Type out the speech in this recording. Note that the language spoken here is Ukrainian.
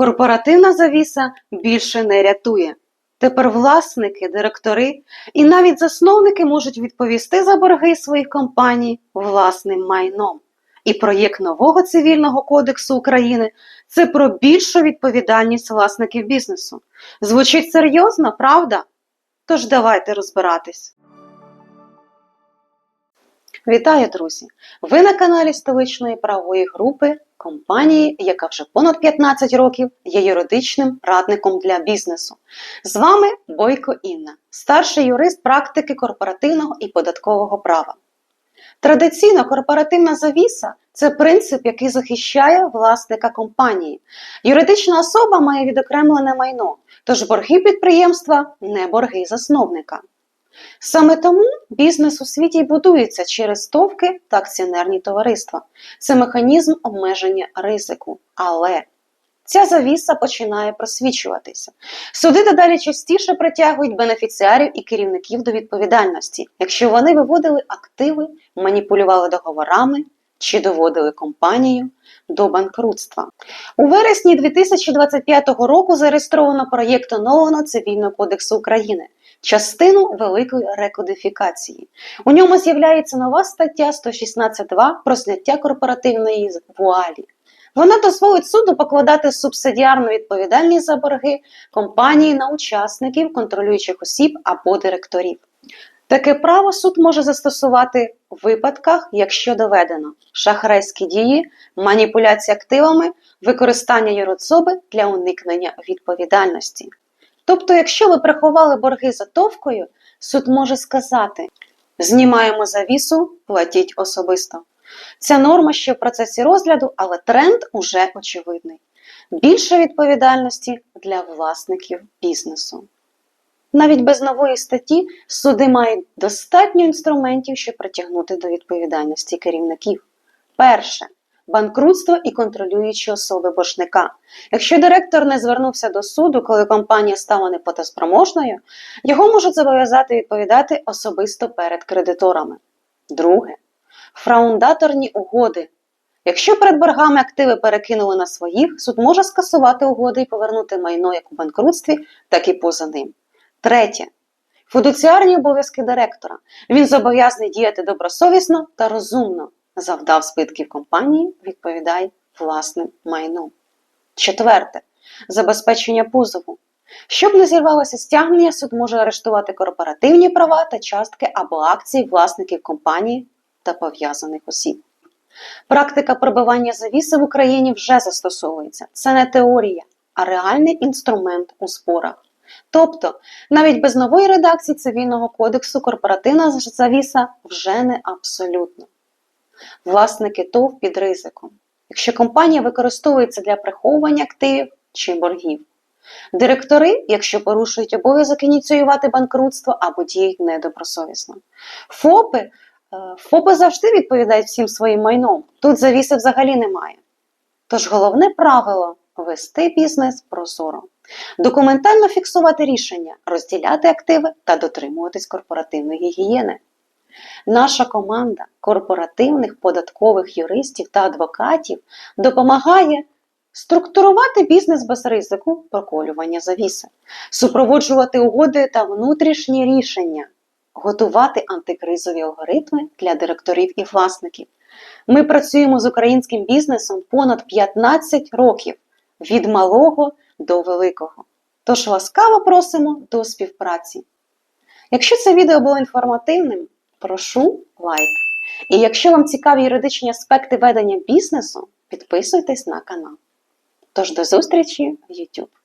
Корпоративна завіса більше не рятує. Тепер власники, директори і навіть засновники можуть відповісти за борги своїх компаній власним майном. І проєкт нового цивільного кодексу України це про більшу відповідальність власників бізнесу. Звучить серйозно, правда? Тож давайте розбиратись. Вітаю, друзі! Ви на каналі столичної правової групи компанії, яка вже понад 15 років є юридичним радником для бізнесу. З вами Бойко Інна, старший юрист практики корпоративного і податкового права. Традиційно корпоративна завіса це принцип, який захищає власника компанії. Юридична особа має відокремлене майно, тож борги підприємства не борги засновника. Саме тому бізнес у світі будується через стовки та акціонерні товариства. Це механізм обмеження ризику. Але ця завіса починає просвічуватися. Суди дедалі частіше притягують бенефіціарів і керівників до відповідальності, якщо вони виводили активи, маніпулювали договорами чи доводили компанію до банкрутства. У вересні 2025 року зареєстровано проєкт оновленого Цивільного кодексу України частину великої рекодифікації. У ньому з'являється нова стаття 116.2 про зняття корпоративної вуалі. Вона дозволить суду покладати субсидіарну відповідальність за борги компанії на учасників, контролюючих осіб або директорів. Таке право суд може застосувати в випадках, якщо доведено шахрайські дії, маніпуляція активами, використання юрособи для уникнення відповідальності. Тобто, якщо ви приховали борги за товкою, суд може сказати: знімаємо завісу, платіть особисто. Ця норма ще в процесі розгляду, але тренд уже очевидний. Більше відповідальності для власників бізнесу. Навіть без нової статті суди мають достатньо інструментів, щоб притягнути до відповідальності керівників. Перше банкрутство і контролюючі особи боржника. Якщо директор не звернувся до суду, коли компанія стала неплатоспроможною, його можуть зобов'язати відповідати особисто перед кредиторами. Друге фраундаторні угоди. Якщо перед боргами активи перекинули на своїх, суд може скасувати угоди і повернути майно як у банкрутстві, так і поза ним. Третє. Фудуціарні обов'язки директора. Він зобов'язаний діяти добросовісно та розумно. Завдав збитків компанії, відповідає власним майном. Четверте. Забезпечення позову. Щоб не зірвалося стягнення, суд може арештувати корпоративні права та частки або акції власників компанії та пов'язаних осіб. Практика пробивання завіси в Україні вже застосовується. Це не теорія, а реальний інструмент у спорах. Тобто, навіть без нової редакції цивільного кодексу корпоративна завіса вже не абсолютно. Власники ТОВ під ризиком, якщо компанія використовується для приховування активів чи боргів. Директори, якщо порушують обов'язок ініціювати банкрутство або діють недобросовісно. ФОПи е, ФОПи завжди відповідають всім своїм майном. Тут завіси взагалі немає. Тож головне правило вести бізнес прозоро, документально фіксувати рішення, розділяти активи та дотримуватись корпоративної гігієни. Наша команда корпоративних податкових юристів та адвокатів допомагає структурувати бізнес без ризику проколювання завіси, супроводжувати угоди та внутрішні рішення, готувати антикризові алгоритми для директорів і власників. Ми працюємо з українським бізнесом понад 15 років від малого до великого. Тож ласкаво просимо до співпраці. Якщо це відео було інформативним, прошу лайк. І якщо вам цікаві юридичні аспекти ведення бізнесу, підписуйтесь на канал. Тож до зустрічі в YouTube!